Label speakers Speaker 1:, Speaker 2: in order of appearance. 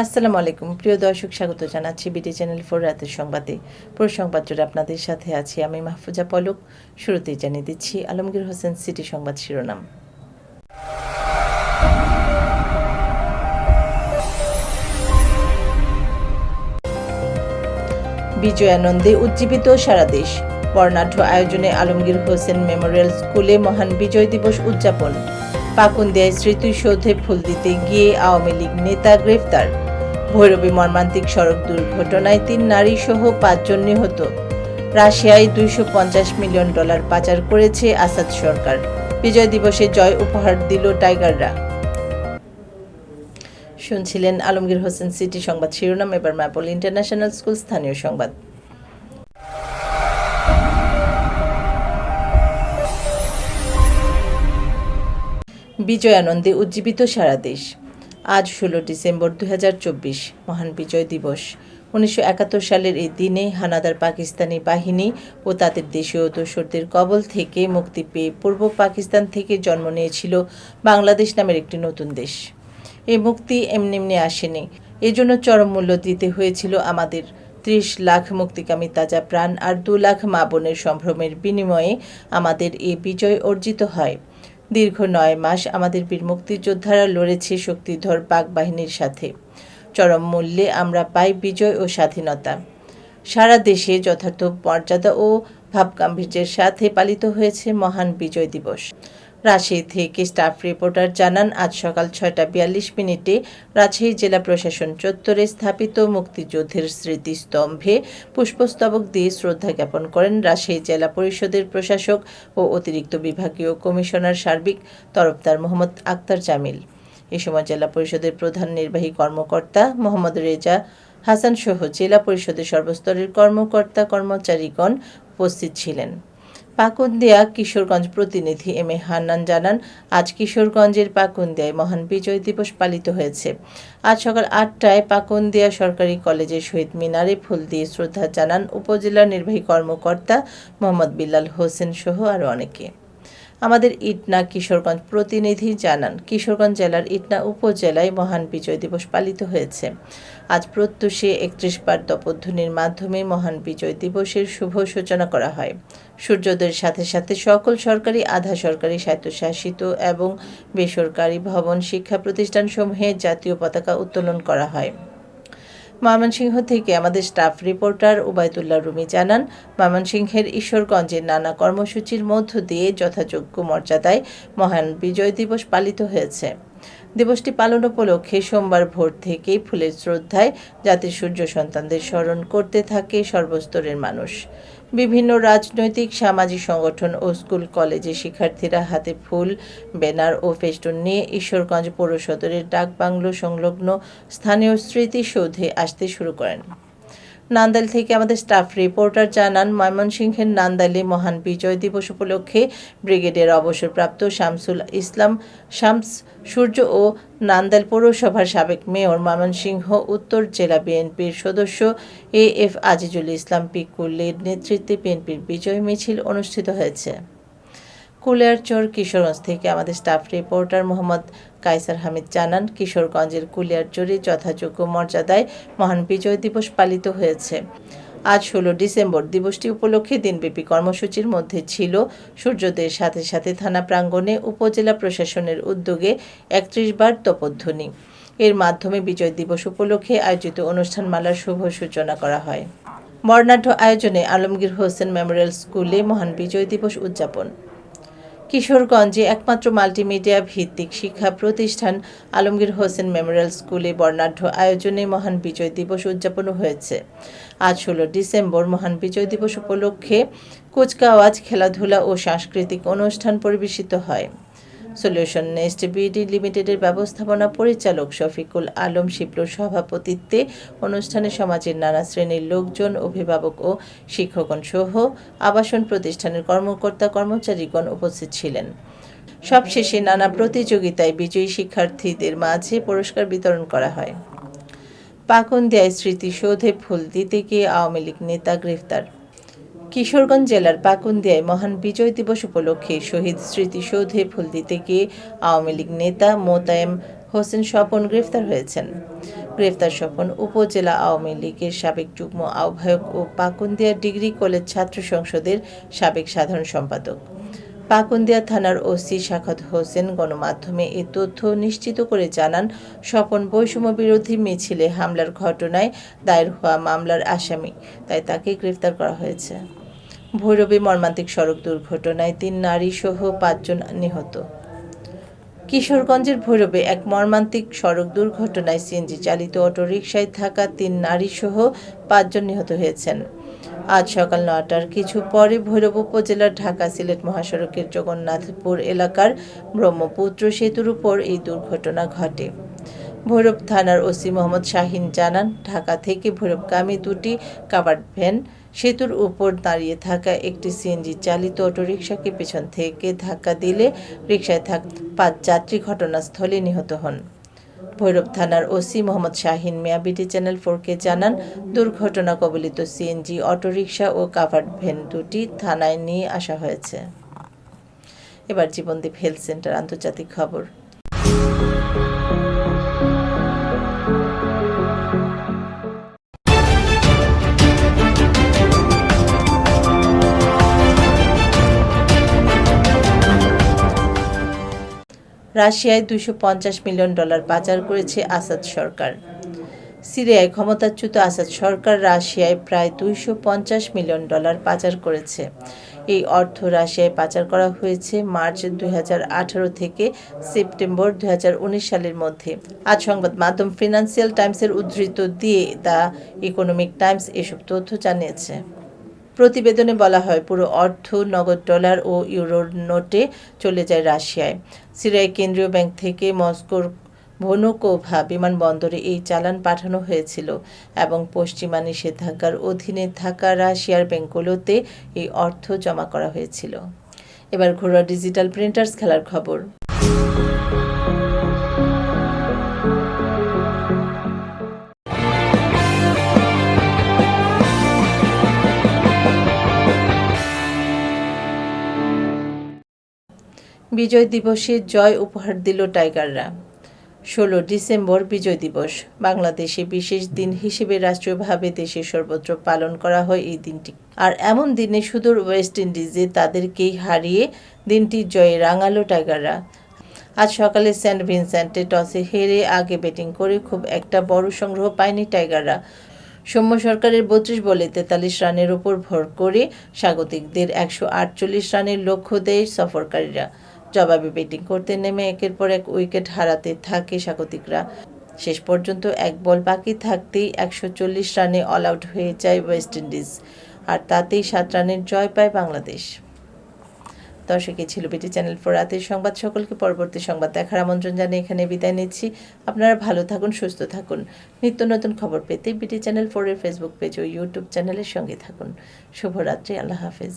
Speaker 1: আসসালামু আলাইকুম। প্রিয় দর্শক, স্বাগত জানাচ্ছি বিটি চ্যানেল ফোর রাতের সংবাদে। সংবাদ জুড়ে আপনাদের সাথে আছি আমি মাহফুজা পলক। শুরুতেই জানিয়ে দিচ্ছি আলমগীর হোসেন সিটি সংবাদ শিরোনাম। বিজয়ানন্দে উজ্জীবিত সারা দেশ। বর্ণাঢ্য আয়োজনে আলমগীর হোসেন মেমোরিয়াল স্কুলে মহান বিজয় দিবস উদযাপন। পাকুন্দিয়ায় স্মৃতিসৌধে ফুল দিতে গিয়ে আওয়ামী লীগ নেতা গ্রেফতার। ভৈরবী মর্মান্তিক সড়ক দুর্ঘটনায় তিন নারী সহ পাঁচজন নিহত। রাশিয়ায় দুইশো পঞ্চাশ মিলিয়ন ডলার পাচার করেছে আসাদ সরকার। বিজয় দিবসে জয় উপহার দিল টাইগাররা। শুনছিলেন আলমগীর হোসেন সিটি সংবাদ শিরোনাম, এবার ম্যাপল ইন্টারন্যাশনাল স্কুল স্থানীয় সংবাদ। বিজয়ানন্দে উজ্জীবিত সারা দেশ। আজ ষোলো ডিসেম্বর দু হাজার চব্বিশ, মহান বিজয় দিবস। উনিশশো একাত্তর সালের এই দিনে হানাদার পাকিস্তানি বাহিনী ও তাদের দেশীয় দোসরদের কবল থেকে মুক্তি পেয়ে পূর্ব পাকিস্তান থেকে জন্ম নিয়েছিল বাংলাদেশ নামের একটি নতুন দেশ। এই মুক্তি এমনি এমনি আসেনি। এজন্য চরম মূল্য দিতে হয়েছিল আমাদের। ত্রিশ লাখ মুক্তিকামী তাজা প্রাণ আর দু লাখ মা বোনের সম্ভ্রমের বিনিময়ে আমাদের এই বিজয় অর্জিত হয়। দীর্ঘ নয় মাস আমাদের বীর মুক্তিযোদ্ধারা লড়েছে শক্তিধর পাক বাহিনীর সাথে। চরম মূল্যে আমরা পাই বিজয় ও স্বাধীনতা। সারা দেশে যথার্থ মর্যাদা ও ভাবগাম্ভীর্যের সাথে পালিত হয়েছে মহান বিজয় দিবস। রাজশাহী থেকে স্টাফ রিপোর্টার জানান, আজ সকাল ছয়টা বিয়াল্লিশ মিনিটে রাজশাহী জেলা প্রশাসন চত্বরে স্থাপিত মুক্তিযুদ্ধের স্মৃতিস্তম্ভে পুষ্পস্তবক দিয়ে শ্রদ্ধা জ্ঞাপন করেন রাজশাহী জেলা পরিষদের প্রশাসক ও অতিরিক্ত বিভাগীয় কমিশনার সার্বিক তরফদার মোহাম্মদ আক্তার জামিল। এ সময় জেলা পরিষদের প্রধান নির্বাহী কর্মকর্তা মোহাম্মদ রেজা হাসান সহ জেলা পরিষদের সর্বস্তরের কর্মকর্তা কর্মচারীগণ উপস্থিত ছিলেন। পাকুন্দিয়া কিশোরগঞ্জ প্রতিনিধি এম এ হান্নান জানান, আজ কিশোরগঞ্জের পাকুন্দিয়ায় মহান বিজয় দিবস পালিত হয়েছে। আজ সকাল আটটায় পাকুন্দিয়া সরকারি কলেজের শহীদ মিনারে ফুল দিয়ে শ্রদ্ধা জানান উপজেলা নির্বাহী কর্মকর্তা মোহাম্মদ বিল্লাল হোসেন সহ আরও অনেকে। আমাদের ইটনা কিশোরগঞ্জ প্রতিনিধি জানান, কিশোরগঞ্জ জেলার ইটনা উপজেলায় মহান বিজয় দিবস পালিত হয়েছে। আজ প্রত্যুষে একত্রিশ বার তপধ্বনির মাধ্যমে মহান বিজয় দিবসের শুভ সূচনা করা হয়। সূর্যোদয়ের সাথে সাথে সকল সরকারি, আধা সরকারি, স্বায়ত্তশাসিত এবং বেসরকারি ভবন শিক্ষা প্রতিষ্ঠানসমূহে জাতীয় পতাকা উত্তোলন করা হয়। ময়মনসিংহ থেকে আমাদের স্টাফ রিপোর্টার উবায়দুল্লাহ রুমি জানান, ময়মনসিংহের ঈশ্বরগঞ্জের নানা কর্মসূচির মধ্য দিয়ে যথাযোগ্য মর্যাদায় মহান বিজয় দিবস পালিত হয়েছে। দিবসটি পালন উপলক্ষে সোমবার ভোর থেকেই ফুলের শ্রদ্ধায় জাতির সূর্য সন্তানদের স্মরণ করতে থাকে সর্বস্তরের মানুষ। বিভিন্ন রাজনৈতিক, সামাজিক সংগঠন ও স্কুল কলেজের শিক্ষার্থীরা হাতে ফুল, ব্যানার ও ফেস্টুন নিয়ে ঈশ্বরগঞ্জ পৌরসদরের ডাকবাংলো সংলগ্ন স্থানীয় স্মৃতিসৌধে আসতে শুরু করেন। নান্দাইল থেকে আমাদের স্টাফ রিপোর্টার জানান, ময়মনসিংহের নান্দাইলে মহান বিজয় দিবস উপলক্ষে ব্রিগেডের অবসরপ্রাপ্ত শামসুল ইসলাম, শামস সূর্য ও নান্দাল পৌরসভার সাবেক মেয়র ময়মনসিংহ, উত্তর জেলা বিএনপির সদস্য এ এফ আজিজুল ইসলাম পিকুলের নেতৃত্বে বিএনপির বিজয় মিছিল অনুষ্ঠিত হয়েছে। কুলিয়ারচর কিশোরগঞ্জ থেকে আমাদের স্টাফ রিপোর্টার মোহাম্মদ কাইসার হামিদ জানান, কিশোরগঞ্জের কুলিয়ারচরে যথাযোগ্য মর্যাদায় মহান বিজয় দিবস পালিত হয়েছে। আজ ষোলো ডিসেম্বর দিবসটি উপলক্ষে দিনব্যাপী কর্মসূচির মধ্যে ছিল সূর্যোদয়ের সাথে সাথে থানা প্রাঙ্গণে উপজেলা প্রশাসনের উদ্যোগে একত্রিশ বার তপধ্বনি। এর মাধ্যমে বিজয় দিবস উপলক্ষে আয়োজিত অনুষ্ঠানমালার শুভ সূচনা করা হয়। বর্ণাঢ্য আয়োজনে আলমগীর হোসেন মেমোরিয়াল স্কুলে মহান বিজয় দিবস উদযাপন। কিশোরগঞ্জে একমাত্র মাল্টিমিডিয়া ভিত্তিক শিক্ষা প্রতিষ্ঠান আলমগীর হোসেন মেমোরিয়াল স্কুলে বর্ণাঢ্য আয়োজনে মহান বিজয় দিবস উদযাপন হয়েছে। আজ ষোলো ডিসেম্বর মহান বিজয় দিবস উপলক্ষে কুচকাওয়াজ, খেলাধুলা ও সাংস্কৃতিক অনুষ্ঠান পরিবেশিত হয়। সলিউশন নেস্ট বিডি লিমিটেডের ব্যবস্থাপনা পরিচালক শফিকুল আলম শিবলুর সভাপতিত্বে অনুষ্ঠানে সমাজের নানা শ্রেণির লোকজন, অভিভাবক ও শিক্ষকগণ সহ আবাসন প্রতিষ্ঠানের কর্মকর্তা কর্মচারীগণ উপস্থিত ছিলেন। সবশেষে নানা প্রতিযোগিতায় বিজয়ী শিক্ষার্থীদের মাঝে পুরস্কার বিতরণ করা হয়। পাকুন্দিয়ায় স্মৃতিসৌধে ফুল দিতে গিয়ে আওয়ামী লীগ নেতা গ্রেফতার। কিশোরগঞ্জ জেলার পাকুন্দিয়ায় মহান বিজয় দিবস উপলক্ষে শহীদ স্মৃতিসৌধে ফুল দিতে গিয়ে আওয়ামী লীগ নেতা মোতায়েম হোসেন স্বপন গ্রেফতার হয়েছেন। গ্রেফতার স্বপন উপজেলা আওয়ামী লীগের সাবেক যুগ্ম আহ্বায়ক ও পাকুন্দিয়া ডিগ্রি কলেজ ছাত্র সংসদের সাবেক সাধারণ সম্পাদক। পাকুন্দিয়া থানার ওসি শাখাত হোসেন গণমাধ্যমে এ তথ্য নিশ্চিত করে জানান, স্বপন বৈষম্য বিরোধী মিছিলে হামলার ঘটনায় দায়ের হওয়া মামলার আসামি, তাই তাকে গ্রেফতার করা হয়েছে। ভৈরবে মর্মান্তিক সড়ক দুর্ঘটনায় তিন নারী সহ পাঁচজন নিহত। কিশোরগঞ্জের ভৈরবে এক মর্মান্তিক সড়ক দুর্ঘটনায় সিএনজি চালিত অটোরিকশায় থাকা তিন নারী সহ পাঁচজন নিহত হয়েছেন। আজ সকাল নটার কিছু পরে ভৈরব উপজেলার ঢাকা সিলেট মহাসড়কের জগন্নাথপুর এলাকার ব্রহ্মপুত্র সেতুর উপর এই দুর্ঘটনা ঘটে। ভৈরব থানার ওসি মোহাম্মদ শাহিন জানান, ঢাকা থেকে ভৈরবগামী দুটি কাভার্ড ভ্যান সেতুর উপর দাঁড়িয়ে থাকা একটি সিএনজি চালিত অটোরিকশাকে পেছন থেকে ধাক্কা দিলে রিকশায় থাক পাঁচ যাত্রী ঘটনাস্থলে নিহত হন। ভৈরব থানার ওসি মোহাম্মদ শাহিন মিয়া বিটি চ্যানেল ফোরকে জানান, দুর্ঘটনা কবলিত সিএনজি অটোরিকশা ও কাভার্ড ভ্যান দুটি থানায় নিয়ে আসা হয়েছে। এবার জীবনদীপ হেলথ সেন্টার আন্তর্জাতিক খবর। রাশিয়ায় দুশো মিলিয়ন ডলার পাচার করেছে আসাদ সরকার। সিরিয়ায় ক্ষমতাচ্যুত আসাদ সরকার রাশিয়ায় প্রায় দুইশো পঞ্চাশ মিলিয়ন ডলার পাচার করেছে। এই অর্থ রাশিয়ায় পাচার করা হয়েছে মার্চ দুই হাজার আঠারো থেকে সেপ্টেম্বর দুই হাজার উনিশ সালের মধ্যে। আজ সংবাদ মাধ্যম ফিনান্সিয়াল টাইমসের উদ্ধৃত দিয়ে দ্য ইকোনমিক টাইমস এসব তথ্য জানিয়েছে। প্রতিবেদনে বলা হয়, পুরো অর্থ নগদ ডলার ও ইউরোর নোটে চলে যায় রাশিয়ায়। সিরিয়ায় কেন্দ্রীয় ব্যাংক থেকে মস্কোর ভনুকোভা বিমানবন্দরে এই চালান পাঠানো হয়েছিল এবং পশ্চিমা নিষেধাজ্ঞার অধীনে থাকা রাশিয়ার ব্যাংকগুলোতে এই অর্থ জমা করা হয়েছিল। এবার ঘরোয়া ডিজিটাল প্রিন্টার্স খেলার খবর। বিজয় দিবসে জয় উপহার দিল টাইগাররা। ষোলো ডিসেম্বর বিজয় দিবস। বাংলাদেশে বিশেষ দিন হিসেবে রাষ্ট্রীয়ভাবে দেশে সর্বত্র পালন করা হয় এই দিনটি। আর এমন দিনে সুদূর ওয়েস্ট ইন্ডিজে তাদেরকেই হারিয়ে দিনটি জয়ে রাঙালো টাইগাররা। আজ সকালে সেন্ট ভিনসেন্টে টসে হেরে আগে ব্যাটিং করে খুব একটা বড় সংগ্রহ পায়নি টাইগাররা। সৌম্য সরকারের বত্রিশ বলে তেতাল্লিশ রানের ওপর ভর করে স্বাগতিকদের একশো আটচল্লিশ রানের লক্ষ্য দেয় সফরকারীরা। জবাবে ব্যাটিং করতে নেমে একের পর এক উইকেট হারাতে থাকে স্বাগতিকরা। শেষ পর্যন্ত এক বল বাকি থাকতেই একশো চল্লিশ রানে অল আউট হয়ে যায় ওয়েস্ট ইন্ডিজ, আর তাতেই সাত রানের জয় পায় বাংলাদেশ। দর্শকই ছিল বিটি চ্যানেল ফোর রাতের সংবাদ। সকলকে পরবর্তী সংবাদ দেখার আমন্ত্রণ জানিয়ে এখানে বিদায় নিচ্ছি। আপনারা ভালো থাকুন, সুস্থ থাকুন। নিত্য নতুন খবর পেতে বিটি চ্যানেল ফোরের ফেসবুক পেজ ও ইউটিউব চ্যানেলের সঙ্গে থাকুন। শুভরাত্রি, আল্লাহ হাফেজ।